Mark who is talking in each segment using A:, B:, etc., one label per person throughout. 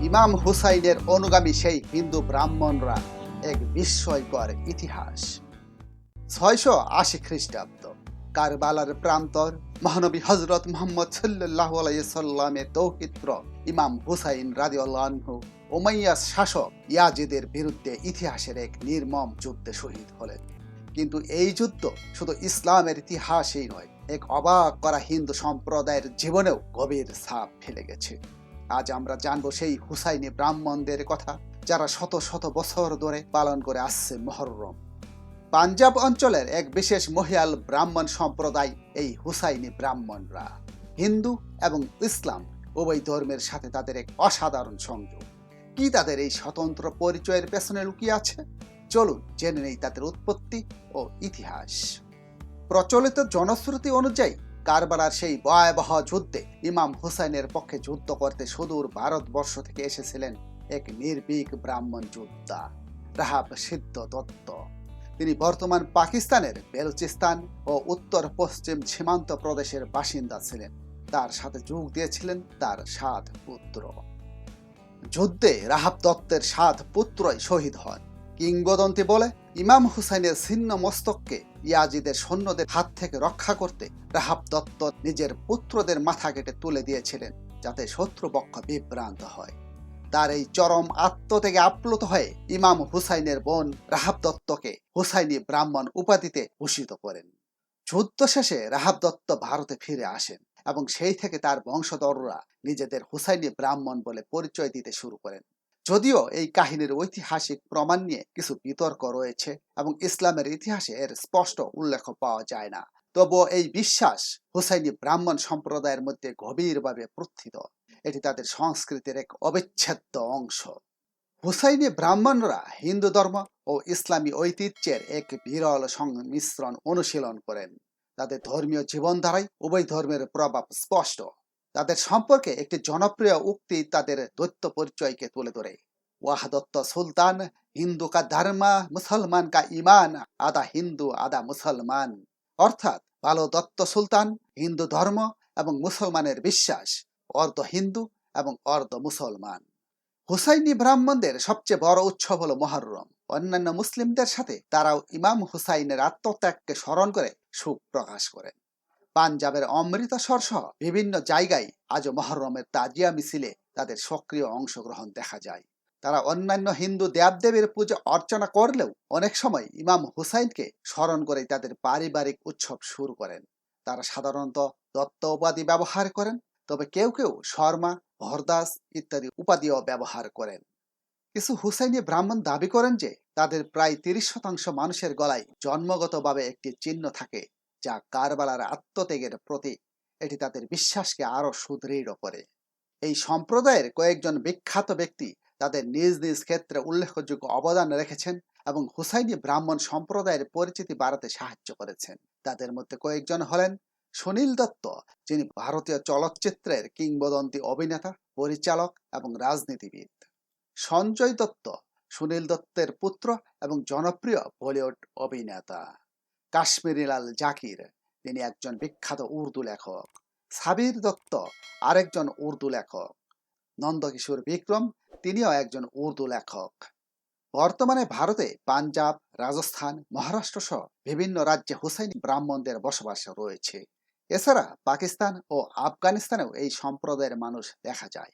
A: ইমাম হুসাইনের অনুগামী সেই হিন্দু ব্রাহ্মণরা এক বিস্ময়কর ইতিহাস। ছয়শো আশি খ্রিস্টাব্দ, কারবালার প্রান্তর মহানবী হজরত মোহাম্মদ সাল্লাহ সাল্লামের দৌহিত্র ইমাম হুসাইন রাজিউল্লাহু ওমাইয়া শাসক ইয়াজিদের বিরুদ্ধে ইতিহাসের এক নির্মম যুদ্ধে শহীদ হলেন। কিন্তু এই যুদ্ধ শুধু ইসলামের ইতিহাসেই নয়, এক অবাক করা হিন্দু সম্প্রদায়ের জীবনেও গভীর ছাপ ফেলে গেছে। আজ আমরা জানব সেই হুসাইনি ব্রাহ্মণদের কথা, যারা শত শত বছর ধরে পালন করে আসছে মহরম। পাঞ্জাব অঞ্চলের এক বিশেষ মহিয়াল ব্রাহ্মণ সম্প্রদায় এই হুসাইনি ব্রাহ্মণরা। হিন্দু এবং ইসলাম উভয় ধর্মের সাথে তাদের এক অসাধারণ সংযোগ। কি তাদের এই স্বতন্ত্র পরিচয়ের পেছনে লুকিয়ে আছে? চলুন জেনে নেই তাদের উৎপত্তি ও ইতিহাস। প্রচলিত জনশ্রুতি অনুযায়ী কারবালার সেই ভয়াবহ যুদ্ধে ইমাম হুসাইনের পক্ষে যুদ্ধ করতে সুদূর ভারতবর্ষ থেকে এসেছিলেন এক নির্ভীক ব্রাহ্মণ যোদ্ধা, রাহাব সিদ্ধ দত্ত। তিনি বর্তমান পাকিস্তানের বেলুচিস্তান ও উত্তর পশ্চিম সীমান্ত প্রদেশের বাসিন্দা ছিলেন। তার সাথে যোগ দিয়েছিলেন তার সাত পুত্র। যুদ্ধে রাহাব দত্তের সাত পুত্রই শহীদ হন। কিংবদন্তি বলে ইমাম হুসাইনের ছিন্ন মস্তককে ইয়াজিদের সৈন্যদের হাত থেকে রক্ষা করতে রাহাব দত্ত নিজের পুত্রদের মাথা কেটে তুলে দিয়েছিলেন যাতে শত্রুপক্ষ বিভ্রান্ত হয়। তার এই চরম আত্ম থেকে আপ্লুত হয়ে ইমাম হুসাইনের বোন রাহাব দত্তকে হুসাইনি ব্রাহ্মণ উপাধিতে ভূষিত করেন। যুদ্ধ শেষে রাহাব দত্ত ভারতে ফিরে আসেন এবং সেই থেকে তার বংশধররা নিজেদের হুসাইনি ব্রাহ্মণ বলে পরিচয় দিতে শুরু করেন। যদিও এই কাহিনীর ঐতিহাসিক প্রমাণ নিয়ে কিছু বিতর্ক রয়েছে এবং ইসলামের ইতিহাসে এর স্পষ্ট উল্লেখ পাওয়া যায় না। তবুও এই বিশ্বাস হুসাইনি ব্রাহ্মণ সম্প্রদায়ের মধ্যে গভীরভাবে প্রথিত। এটি তাদের সংস্কৃতির এক অবিচ্ছেদ্য অংশ। হুসাইনি ব্রাহ্মণরা হিন্দু ধর্ম ও ইসলামী ঐতিহ্যের এক বিরল সংমিশ্রণ অনুশীলন করেন। তাদের ধর্মীয় জীবনধারায় উভয় ধর্মের প্রভাব স্পষ্ট। তাদের সম্পর্কে একটি জনপ্রিয় উক্তি তাদের দৈত্য পরিচয়কে তুলে ধরে। ওয়াহাদত্ত সুলতান, হিন্দু কা ধর্মা, মুসলমান কা ইমান আদা হিন্দু, আদা মুসলমান। অর্থাৎ ভালো দত্ত সুলতান, হিন্দু ধর্ম এবং মুসলমানের বিশ্বাস, অর্ধ হিন্দু এবং অর্ধ মুসলমান। হুসাইনি ব্রাহ্মণদের সবচেয়ে বড় উৎসব হলো মহরম। অন্যান্য মুসলিমদের সাথে তারাও ইমাম হুসাইনের আত্মত্যাগকে স্মরণ করে সুখ প্রকাশ করেন। পাঞ্জাবের অমৃতসর সহ বিভিন্ন জায়গায় আজও মহরমের তাজিয়া মিছিলে তাদের সক্রিয় অংশগ্রহণ দেখা যায়। তারা অন্যান্য হিন্দু দেবদেবীর পুজো অর্চনা করলেও অনেক সময় ইমাম হুসাইনকে স্মরণ করে তাদের পারিবারিক উৎসব শুরু করেন। তারা সাধারণত দত্ত উপাধি ব্যবহার করেন, তবে কেউ কেউ শর্মা, ভরদাস ইত্যাদি উপাধিও ব্যবহার করেন। কিছু হুসাইনি ব্রাহ্মণ দাবি করেন যে তাদের প্রায় তিরিশ শতাংশ মানুষের গলায় জন্মগতভাবে একটি চিহ্ন থাকে। যা কারবালার আত্মত্যাগের প্রতীক, এটি তাদের বিশ্বাসকে আরও সুদৃঢ় করে। এই সম্প্রদায়ের কয়েকজন বিখ্যাত ব্যক্তি তাদের নিজ নিজ ক্ষেত্রে উল্লেখযোগ্য অবদান রেখেছেন এবং হুসাইনি ব্রাহ্মণ সম্প্রদায়ের পরিচিতি বাড়াতে সাহায্য করেছেন। তাদের মধ্যে কয়েকজন হলেন সুনীল দত্ত, যিনি ভারতীয় চলচ্চিত্রের কিংবদন্তি অভিনেতা, পরিচালক এবং রাজনীতিবিদ। সঞ্জয় দত্ত, সুনীল দত্তের পুত্র এবং জনপ্রিয় বলিউড অভিনেতা। কাশ্মীরিলাল জাকির, তিনি একজন বিখ্যাত উর্দু লেখক। সাবির দত্ত আরেকজন উর্দু লেখক। নন্দকিশোর বিক্রম, তিনিও একজন উর্দু লেখক। বর্তমানে ভারতে পাঞ্জাব, রাজস্থান, মহারাষ্ট্র সহ বিভিন্ন রাজ্যে হুসাইন ব্রাহ্মণদের বসবাস রয়েছে। এছাড়া পাকিস্তান ও আফগানিস্তানেও এই সম্প্রদায়ের মানুষ দেখা যায়।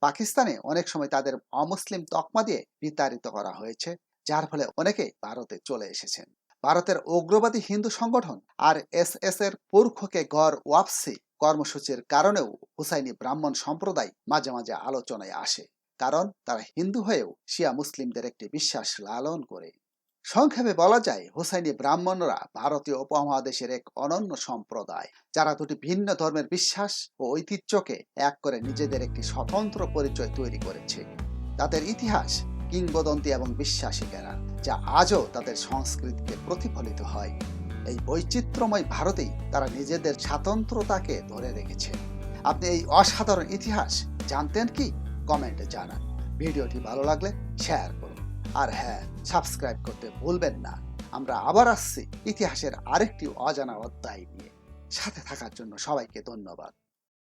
A: পাকিস্তানে অনেক সময় তাদের অমুসলিম তকমা দিয়ে বিতাড়িত করা হয়েছে, যার ফলে অনেকে ভারতে চলে এসেছেন। ভারতের উগ্রবাদী হিন্দু সংগঠন আর এস এস এর পুরখকে গড় ওয়াপসি কর্মসূচির কারণেও হুসাইনি ব্রাহ্মণ সম্প্রদায় মাঝে মাঝে আলোচনায় আসে, কারণ তারা হিন্দু হয়েও শিয়া মুসলিমদের একটি বিশ্বাস লালন করে। সংক্ষেপে বলা যায়, হুসাইনি ব্রাহ্মণরা ভারতীয় উপমহাদেশের এক অনন্য সম্প্রদায়, যারা দুটি ভিন্ন ধর্মের বিশ্বাস ও ঐতিহ্যকে এক করে নিজেদের একটি স্বতন্ত্র পরিচয় তৈরি করেছে। তাদের ইতিহাস, কিংবদন্তি এবং বিশ্বাসী কেনা যা আজও তাদের সংস্কৃতিতে প্রতিফলিত হয়। এই বৈচিত্র্যময় ভারতেই তারা নিজেদের স্বাতন্ত্রতাকে ধরে রেখেছে। আপনি এই অসাধারণ ইতিহাস জানতেন কি? কমেন্টে জানান। ভিডিওটি ভালো লাগলে শেয়ার করুন। আর হ্যাঁ সাবস্ক্রাইব করতে ভুলবেন না। আমরা আবার আসছি ইতিহাসের আরেকটি অজানা অধ্যায় নিয়ে। সাথে থাকার জন্য সবাইকে ধন্যবাদ।